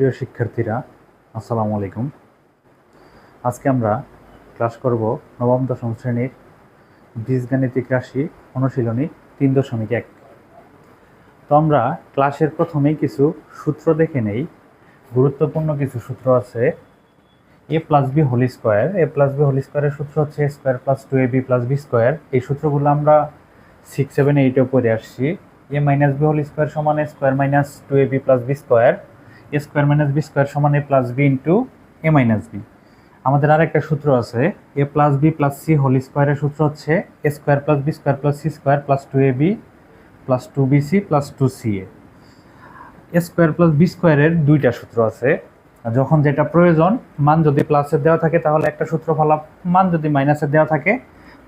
প্রিয় শিক্ষার্থীরা, আসসালামু আলাইকুম। আজকে আমরা ক্লাস করব নবম, দশম শ্রেণির বীজগাণিতিক রাশি অনুশীলনী তিন দশমিক এক। তো আমরা ক্লাসের প্রথমেই কিছু সূত্র দেখে নেই। গুরুত্বপূর্ণ কিছু সূত্র আছে। A plus B whole square. A plus B whole স্কোয়ারের সূত্র হচ্ছে square plus two A B plus B square. এই সূত্রগুলো আমরা সিক্স সেভেন এইটেও পড়ে আসছি। A minus B whole square সমান square minus two A B plus B square. A square minus B square সমান A plus B into A minus B. আমাদের আর একটা সূত্র আছে, A plus B plus C whole স্কোয়ারের সূত্র হচ্ছে A square plus B square plus C square plus two A B plus two B C plus two C A. Square plus B স্কোয়ারের দুইটা সূত্র আছে যখন যেটা প্রয়োজন, মান যদি প্লাসের দেওয়া থাকে তাহলে একটা সূত্র ফালাব, মান যদি মাইনাসের দেওয়া থাকে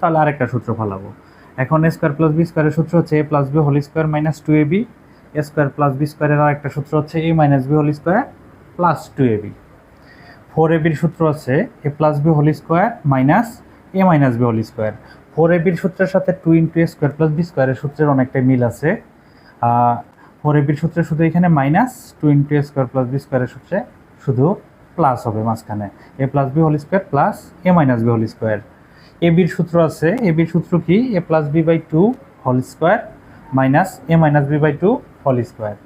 তাহলে আরেকটা সূত্র ফালাবো। এখন এ স্কোয়ার প্লাস বি স্কোয়ারের সূত্র হচ্ছে A plus B whole square minus two A B square plus B স্কোয়ারের আরেকটা সূত্র হচ্ছে A minus B whole square plus two A B. Four A বির সূত্র আছে A plus B whole square minus A minus B whole square. Four A বির সূত্রের সাথে two into A square plus B স্কোয়ারের সূত্রের অনেকটাই মিল আছে। ফোর এ বির সূত্রে শুধু এখানে minus two into A square plus B স্কোয়ারের সূত্রে শুধু প্লাস হবে মাঝখানে। A plus B whole square plus A minus B whole square. A বির সূত্র আছে, এ বির সূত্র কি? A plus B by two whole square minus A minus B by two whole square.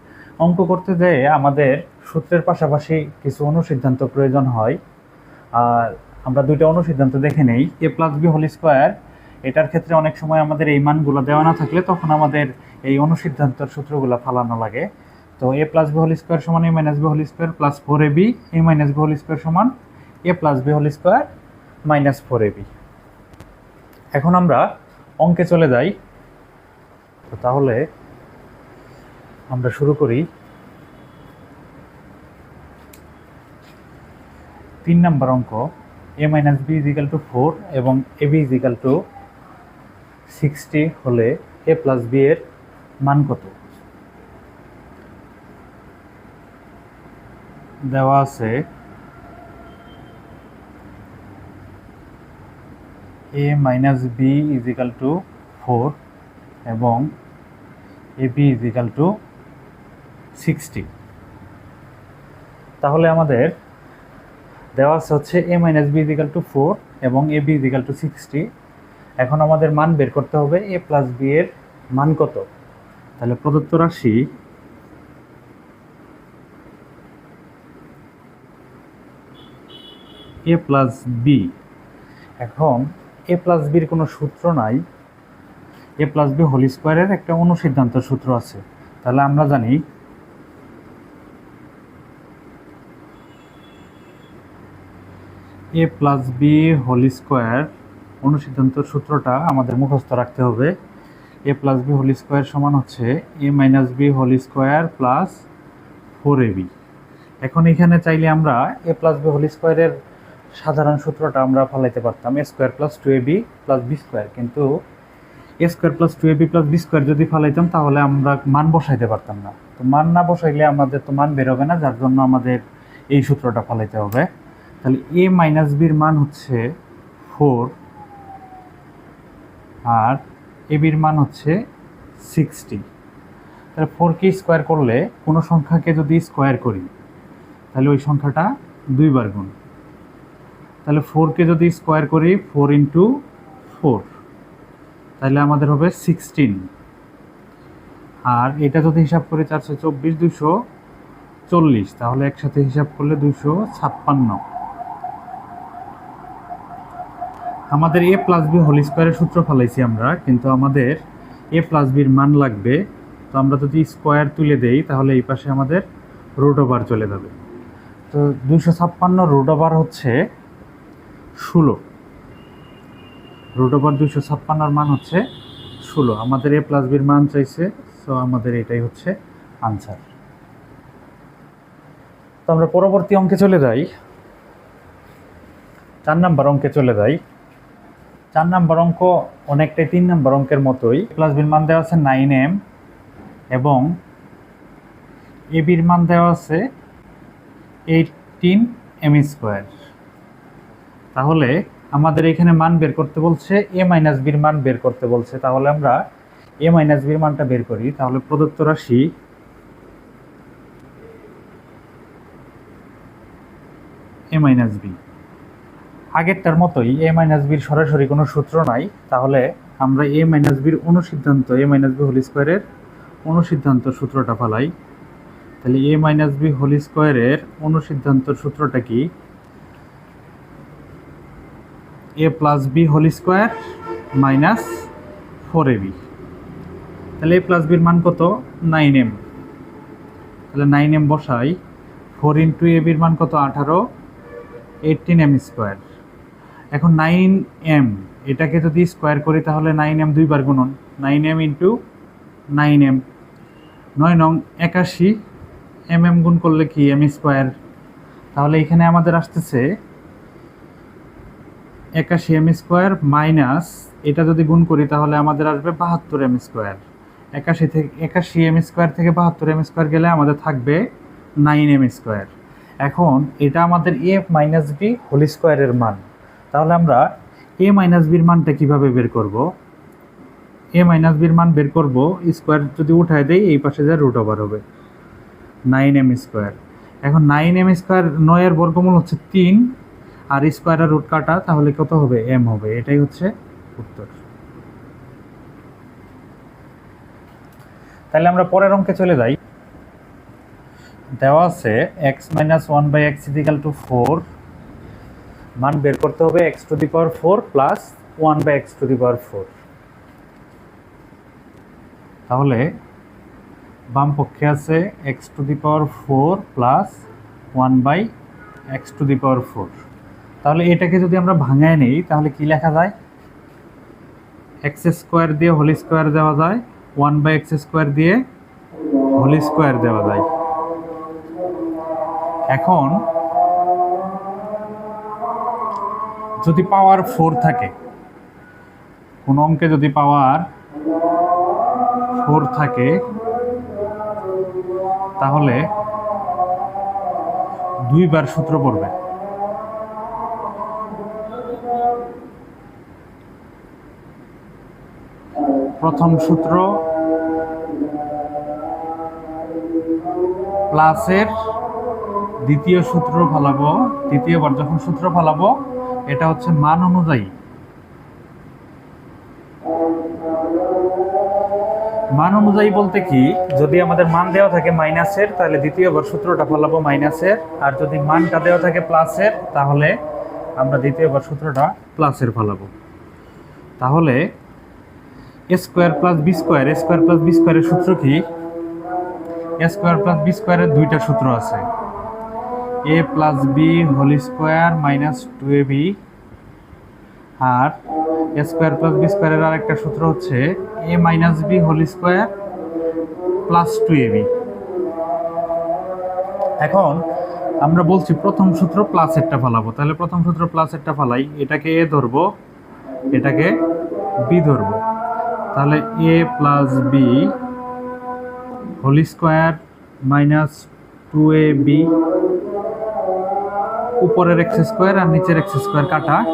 অঙ্ক করতে যেয়ে আমাদের সূত্রের পাশাপাশি কিছু অনুসিদ্ধান্ত প্রয়োজন হয়। আর আমরা দুইটা অনুসিদ্ধান্ত দেখে নেই। A plus B whole square এটার ক্ষেত্রে অনেক সময় আমাদের এই মানগুলো দেওয়া না থাকলে তখন আমাদের এই অনুসিদ্ধান্তর সূত্রগুলো ফালানো লাগে। তো A plus B whole square সমান A minus B whole square plus four A B A minus B whole square সমান A plus B whole square minus four A B এখন আমরা অঙ্কে চলে যাই। তো তাহলে আমরা শুরু করি। তিন নম্বর অঙ্ক, A minus B equal to four এবং A B equal to sixty হলে এ প্লাস বি এর মান কত? দেওয়া আছে A minus B equal to four এবং A B equal to sixty তাহলে আমাদের দেওয়া আছে হচ্ছে A minus B equal to four এবং A B equal to sixty এখন আমাদের মান বের করতে হবে এ প্লাস বি এর মান কত? তাহলে প্রদত্ত রাশি এ প্লাস বি এখন এ প্লাস বির কোনো সূত্র নাই। এ প্লাস বি হোল স্কোয়ারের একটা অনুসিদ্ধান্ত সূত্র আছে। তাহলে আমরা জানি A plus B whole square অনুসিদ্ধান্ত সূত্রটা আমাদের মুখস্থ রাখতে হবে। A plus B whole square সমান হচ্ছে A minus B whole square plus four A B এখন এখানে চাইলে আমরা এ প্লাস বি হোল স্কোয়ারের সাধারণ সূত্রটা আমরা ফলাইতে পারতাম। A square plus two A B plus B square কিন্তু A square plus two A B plus B square যদি ফলাইতাম, তাহলে আমরা মান বসাইতে পারতাম না। তো মান না বসাইলে আমাদের তো মান বেরোবে না, যার জন্য আমাদের এই সূত্রটা ফলাইতে হবে। তাহলে এ মাইনাস বির মান হচ্ছে ফোর আর এ বির মান হচ্ছে সিক্সটি তাহলে ফোরকে স্কোয়ার করলে কোনো সংখ্যাকে যদি স্কোয়ার করি, তাহলে ওই সংখ্যাটা দুইবার গুণ। তাহলে ফোরকে যদি স্কোয়ার করি ফোর ইন্টু ফোর তাহলে আমাদের হবে সিক্সটিন আর এটা যদি হিসাব করি চারশো চব্বিশ দুশো চল্লিশ, তাহলে একসাথে হিসাব করলে দুশো ছাপ্পান্ন। আমাদের এ প্লাস বি হোল স্কোয়ারের সূত্র ফেলাইছি আমরা, কিন্তু আমাদের এ প্লাস বির মান লাগবে। তো আমরা যদি স্কোয়ার তুলে দেই, তাহলে এই পাশে আমাদের রুট ওভার চলে যাবে। তো দুশো ছাপ্পান্ন রুট ওভার হচ্ছে ষোলো। রুট ওভার দুশো ছাপ্পান্নর মান হচ্ছে ষোলো। আমাদের এ প্লাস বির মান চাইছে সো আমাদের এটাই হচ্ছে আনসার তো আমরা পরবর্তী অঙ্কে চলে যাই। চার নাম্বার অঙ্কে চলে যাই। চার নাম্বার অঙ্ক অনেকটাই তিন নাম্বার অঙ্কের মতোই। প্লাস বির মান দেওয়া আছে নাইন এম এবং এ বির মান দেওয়া আছে এইটিন এম স্কোয়ার তাহলে আমাদের এখানে মান বের করতে বলছে এ মাইনাস বির মান বের করতে বলছে। তাহলে আমরা এ মাইনাস বির মানটা বের করি। তাহলে প্রদত্ত রাশি এ মাইনাস বি আগেরটার মতোই এ মাইনাস বির সরাসরি কোনো সূত্র নাই। তাহলে আমরা এ মাইনাস বির অনুসিদ্ধান্ত এ মাইনাস বি হোল স্কোয়ারের অনুসিদ্ধান্ত সূত্রটা ফালাই তাহলে এ মাইনাস বি হোল স্কোয়ারের অনুসিদ্ধান্ত সূত্রটা কি? A plus B whole square minus four A B তাহলে এ প্লাস বির মান কত? নাইন এম তাহলে নাইন এম বসাই। ফোর ইন্টু এ বির মান কত? আঠারো। এইটিন এম স্কোয়ার এখন নাইন এম, এটাকে যদি স্কোয়ার করি তাহলে নাইন এম দুইবার গুণন, nine M into nine M. নয় নং একাশি এম এম গুণ করলে কি এম স্কোয়ার? তাহলে এখানে আমাদের আসতেছে একাশি এম স্কোয়ার মাইনাস, এটা যদি গুণ করি তাহলে আমাদের আসবে বাহাত্তর এম স্কোয়ার। একাশি থেকে, একাশি এম স্কোয়ার থেকে বাহাত্তর এম স্কোয়ার গেলে আমাদের থাকবে নাইন এম স্কোয়ার। এখন এটা আমাদের এ মাইনাস বি হোল স্কোয়ারের মান। তাহলে আমরা এ মাইনাস বির মানটা কীভাবে বের করব? এ মাইনাস বির মান বের করব স্কোয়ার যদি উঠায় দেই, এই পাশে যা রুট ওভার হবে। নাইন এম স্কোয়ার এখন নাইন এম স্কোয়ার নয়ের বর্গমূল হচ্ছে তিন, আর স্কোয়ারের রুট কাটা, তাহলে কত হবে? এম হবে। এটাই হচ্ছে উত্তর। তাহলে আমরা পরের অঙ্কে চলে যাই। দেওয়া আছে X minus one by X equal to four মান বের করতে হবে X to the power four plus one by X to the power four তাহলে বাম পক্ষে আছে X to the power four plus one by X to the power four তাহলে এটাকে যদি আমরা ভাঙায় নিই, তাহলে কি লেখা যায়? এক্স স্কোয়ার দিয়ে হোল স্কোয়ার দেওয়া যায় ওয়ান বাই এক্স স্কোয়ার দিয়ে হোল স্কোয়ার দেওয়া যায়। এখন যদি পাওয়ার ফোর থাকে, কোন অঙ্কে যদি পাওয়ার ফোর থাকে, তাহলে দুইবার সূত্র পড়বে। প্রথম সূত্র প্লাসের দ্বিতীয় সূত্র ফালাবো, দ্বিতীয়বার যখন সূত্র ফালাবো এটা হচ্ছে মান অনুযায়ী। মান অনুযায়ী বলতে কি, যদি আমাদের মান দেওয়া থাকে মাইনাসের, তাহলে দ্বিতীয়বার সূত্রটা ফলাবো মাইনাসের। আর যদি মানটা দেওয়া থাকে প্লাসের, তাহলে আমরা দ্বিতীয়বার সূত্রটা প্লাসের ফলাবো। তাহলে A square plus B square, A square plus B স্কোয়ারের সূত্র কি? এ স্কোয়ার প্লাস বি স্কোয়ারের দুইটা সূত্র আছে। A plus B whole square minus two A B R A square plus B স্কোয়ারের আরেকটা সূত্র হচ্ছে A minus B whole square plus two A B এখন আমরা বলছি প্রথম সূত্র প্লাসেরটা ফালাবো। তাহলে প্রথম সূত্র প্লাসেরটা ফালাই, এটাকে এ ধরবো, এটাকে বি ধরবো। তাহলে A plus B whole square minus two A B উপরের এক্স স্কোয়ার আর নিচের এক্স স্কোয়ার কাটা।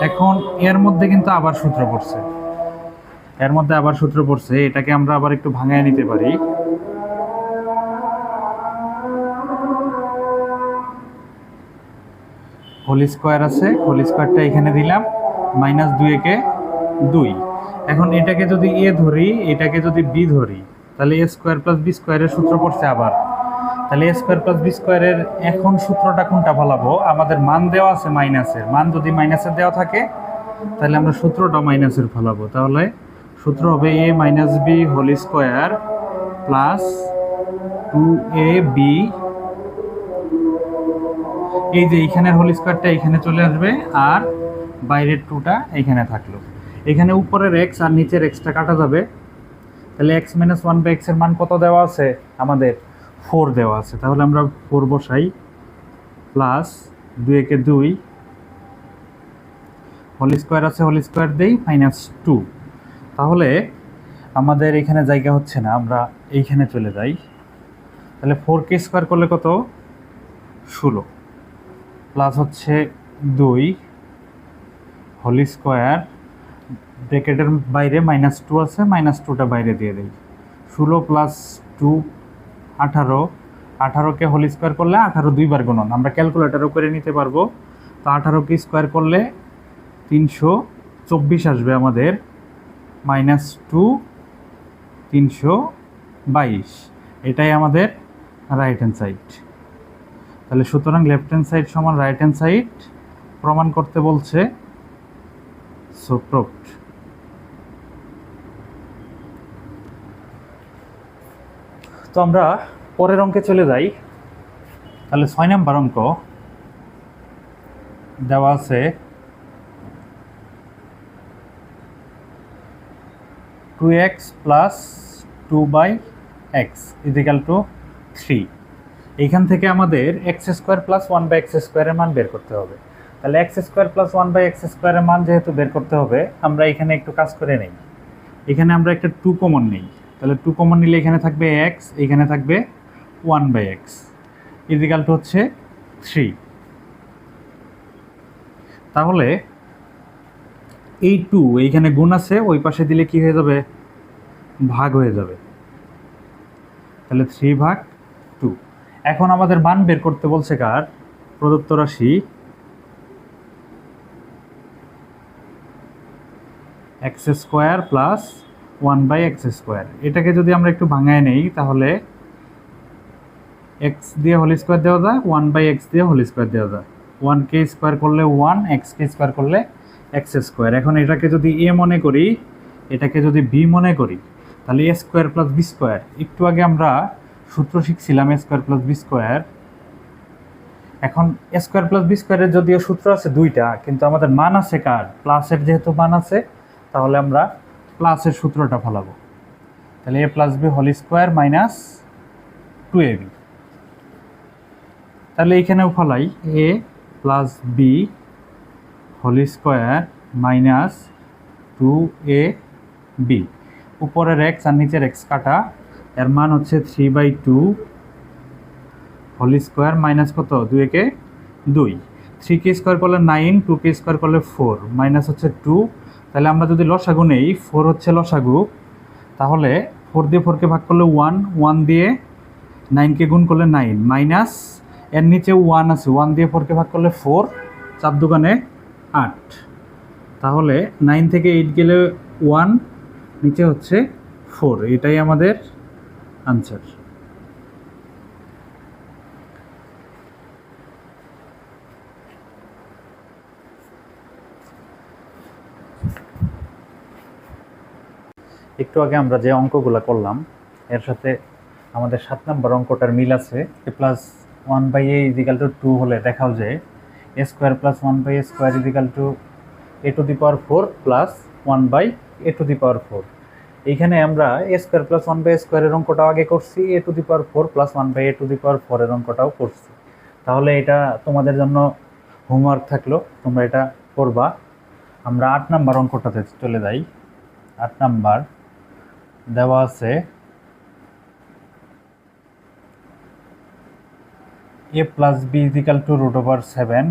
এখন এর মধ্যে কিন্তু আবার সূত্র পড়ছে। এর মধ্যে আবার সূত্র পড়ছে। এটাকে আমরা আবার একটু ভাঙায় নিতে পারি। হোল স্কোয়ার আছে। হোল স্কোয়ারটা এখানে দিলাম। মাইনাস দুই একে দুই। এখন এটাকে যদি এ ধরি, এটাকে যদি বি ধরি, তাহলে এ স্কোয়ার প্লাস বি স্কোয়ারের সূত্র পড়ছে আবার। তাহলে স্কোয়ার প্লাস বি স্কোয়ারের এখন সূত্রটা কোনটা ফলাবো? আমাদের মান দেওয়া আছে মাইনাসের মান যদি মাইনাসের দেওয়া থাকে, তাহলে আমরা সূত্রটা মাইনাসের ফলাবো। তাহলে সূত্র হবে A minus B whole square plus two A B এই যে এইখানের হোল স্কোয়ারটা এখানে চলে আসবে আর বাইরের টুটা এখানে থাকল। এখানে উপরের এক্স আর নিচের এক্সটা কাটা যাবে। তাহলে এক্স মাইনাস ওয়ান বাই এক্সের মান কত দেওয়া আছে? আমাদের ফোর দেওয়া আছে। তাহলে আমরা ফোর বসাই প্লাস দুই একে দুই হোল স্কোয়ার আছে হোল স্কোয়ার দেই মাইনাস টু তাহলে আমাদের এখানে জায়গা হচ্ছে না, আমরা এইখানে চলে যাই। তাহলে ফোর কে স্কোয়ার করলে কত? ষোলো। প্লাস হচ্ছে দুই হোল স্কোয়ার ব্র্যাকেটের বাইরে মাইনাস টু আছে মাইনাস টুটা বাইরে দিয়ে দেই। ষোলো প্লাস টু আঠারো। আঠারোকে হোল স্কোয়ার করলে আঠারো দুইবার গুণন। আমরা ক্যালকুলেটারও করে নিতে পারব। তো আঠারোকে স্কোয়ার করলে তিনশো চব্বিশ আসবে আমাদের। মাইনাস টু তিনশো বাইশ। এটাই আমাদের রাইট হ্যান্ড সাইড তাহলে সুতরাং লেফট হ্যান্ড সাইড সমান রাইট হ্যান্ড সাইড প্রমাণ করতে বলছে। সো প্রুভড তো আমরা পরের অঙ্কে চলে যাই। তাহলে ছয় নম্বর অঙ্ক দেওয়া আছে two X plus two by X equal to three এইখান থেকে আমাদের X square plus one by X স্কোয়ারের মান বের করতে হবে। তাহলে X square plus one by X স্কোয়ারের মান যেহেতু বের করতে হবে, আমরা এখানে একটু কাজ করে নেই। এখানে আমরা একটা টু কমন নেই। তাহলে টু কমন নিলে এখানে থাকবে এক্স এখানে থাকবে one by X equal to হচ্ছে থ্রি তাহলে এই টু এইখানে গুণ আছে, ওই পাশে দিলে কি হয়ে যাবে? ভাগ হয়ে যাবে। তাহলে থ্রি ভাগ টু এখন আমাদের মান বের করতে বলছে কার? প্রদত্ত রাশি X square plus one by X square এটাকে যদি আমরা একটু ভাঙায় নেই, তাহলে এক্স দিয়ে হোল স্কোয়ার দেওয়া যায় ওয়ান বাই এক্স দিয়ে হোল স্কোয়ার দেওয়া যায়। ওয়ান কে স্কোয়ার করলে ওয়ান এক্স কে স্কোয়ার করলে এক্স স্কোয়ার এখন এটাকে যদি এ মনে করি, এটাকে যদি বি মনে করি, তাহলে A square plus B square একটু আগে আমরা সূত্র শিখছিলাম A square plus B square এখন এ স্কোয়ার প্লাস বি স্কোয়ারের যদিও সূত্র আছে দুইটা, কিন্তু আমাদের মান আছে কার? প্লাসের যেহেতু মান আছে, তাহলে আমরা প্লাসের সূত্রটা ফলাবো। তাহলে A plus B whole square minus two A B তাহলে এইখানেও ফলাই A plus B whole square minus two A B উপরের এক্স আর নিচের এক্স কাটা, এর মান হচ্ছে three by two whole square minus কত? দুই একে দুই। থ্রি কে স্কোয়ার করলে নাইন টু কে স্কোয়ার করলে ফোর মাইনাস হচ্ছে টু তাহলে আমরা যদি লসাগু নেই ফোর হচ্ছে লসাগু, তাহলে ফোর দিয়ে ফোরকে ভাগ করলে ওয়ান ওয়ান দিয়ে নাইনকে গুণ করলে নাইন মাইনাস এর নিচে ওয়ান আছে ওয়ান দিয়ে ফোরকে ভাগ করলে ফোর চার দোকানে আট। তাহলে নাইন থেকে এইট গেলে ওয়ান নিচে হচ্ছে ফোর এটাই আমাদের আনসার একটু আগে আমরা যে অঙ্কগুলো করলাম, এর সাথে আমাদের সাত নম্বর অঙ্কটার মিল আছে। A plus one by A equal to two হলে দেখাও যে, A square plus one by A square equal to A to the power four plus one by A to the power four. এইখানে আমরা A square plus one by স্কোয়ারের অঙ্কটাও আগে করছি, A to the power four plus one by A to the power ফোরের অঙ্কটাও করছি। তাহলে এটা তোমাদের জন্য হোমওয়ার্ক থাকল, তোমরা এটা করবা। আমরা আট নাম্বার অঙ্কটাতে চলে যাই। আট নাম্বার। দেওয়া আছে। A plus B equal to root over seven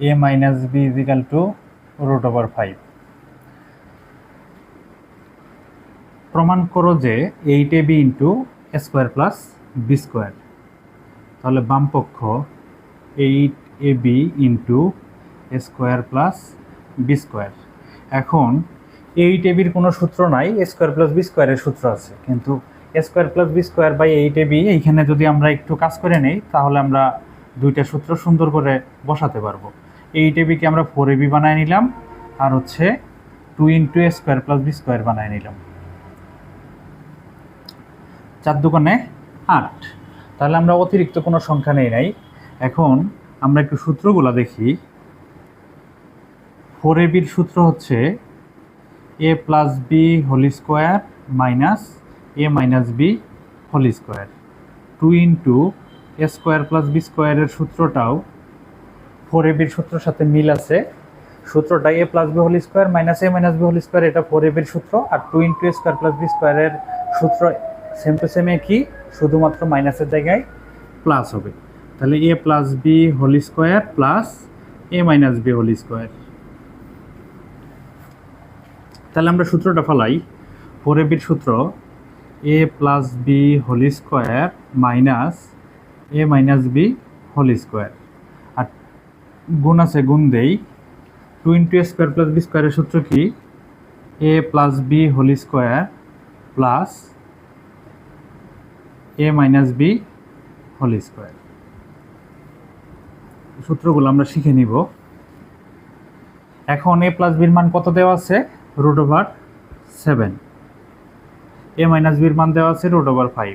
A minus B equal to root over five প্রমাণ করো যে eight A B into square plus B square তাহলে বাম পক্ষ eight A B into square plus B square এখন eight A বির কোনো সূত্র নাই স্কোয়ার প্লাস বি স্কোয়ারের সূত্র আছে। কিন্তু square plus B square by eight A B এইখানে যদি আমরা একটু কাজ করে নেই, তাহলে আমরা দুইটা সূত্র সুন্দর করে বসাতে পারব। এইট এ বিকে আমরা ফোর এ বি বানায় নিলাম, আর হচ্ছে two into square plus B square বানায় নিলাম। চার দোকানে আট। তাহলে আমরা অতিরিক্ত কোনো সংখ্যা নেই নাই। এখন আমরা একটু সূত্রগুলো দেখি। ফোর এ বির সূত্র হচ্ছে A plus B whole square minus A minus B whole square two into A square plus B স্কোয়ারের সূত্রটাও ফোর এ বির সূত্রের সাথে মিল আছে। সূত্রটা A plus B whole square minus A minus B whole square এটা ফোর এ বির সূত্র। আর two into A square plus B স্কোয়ারের সূত্র সেম টু সেম একই, শুধুমাত্র মাইনাসের জায়গায় প্লাস হবে। তাহলে A plus B whole square plus A minus B whole square তাহলে আমরা সূত্রটা ফলাই। ফোর এবির সূত্র A plus B whole square minus A minus B whole square আর গুণ আছে, গুণ দেই। Two into A square plus B স্কোয়ারের সূত্র কি? A plus B whole square plus A minus B whole square সূত্রগুলো আমরা শিখে নিব। এখন এ প্লাস বির মান কত দেওয়া আছে? Root over seven A minus বির মান দেওয়া আছে root over five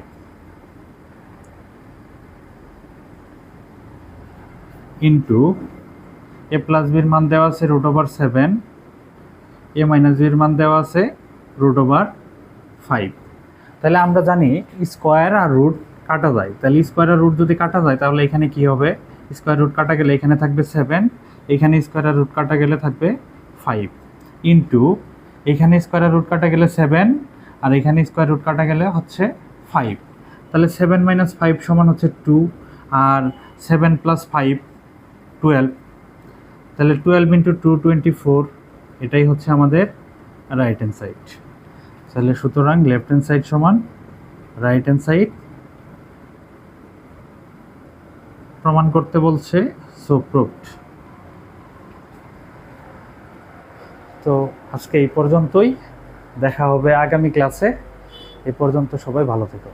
into A plus বির মান দেওয়া আছে root over seven A minus বির মান দেওয়া আছে রুট ওভার ফাইভ তাহলে আমরা জানি স্কোয়ার আর রুট কাটা যায়। তাহলে স্কোয়ার রুট যদি কাটা যায়, তাহলে এখানে কি হবে? স্কোয়ার রুট কাটা গেলে এখানে থাকবে সেভেন এখানে স্কোয়ার রুট কাটা গেলে থাকবে ফাইভ ইন্টু এখানে স্কোয়ার আর রুট কাটা গেলে সেভেন আর এখানে স্কোয়ার রুট কাটা গেলে হচ্ছে ফাইভ তাহলে সেভেন মাইনাস ফাইভ সমান হচ্ছে টু আর সেভেন প্লাস ফাইভ টুয়েলভ তাহলে twelve into two twenty four এটাই হচ্ছে আমাদের রাইট হ্যান্ড সাইড তাহলে সুতরাং লেফট হ্যান্ড সাইড সমান রাইট হ্যান্ড সাইড প্রমাণ করতে বলছে সো প্রুভড তো আজকে এই পর্যন্তই। দেখা হবে আগামী ক্লাসে এ পর্যন্ত সবাই ভালো থেকো।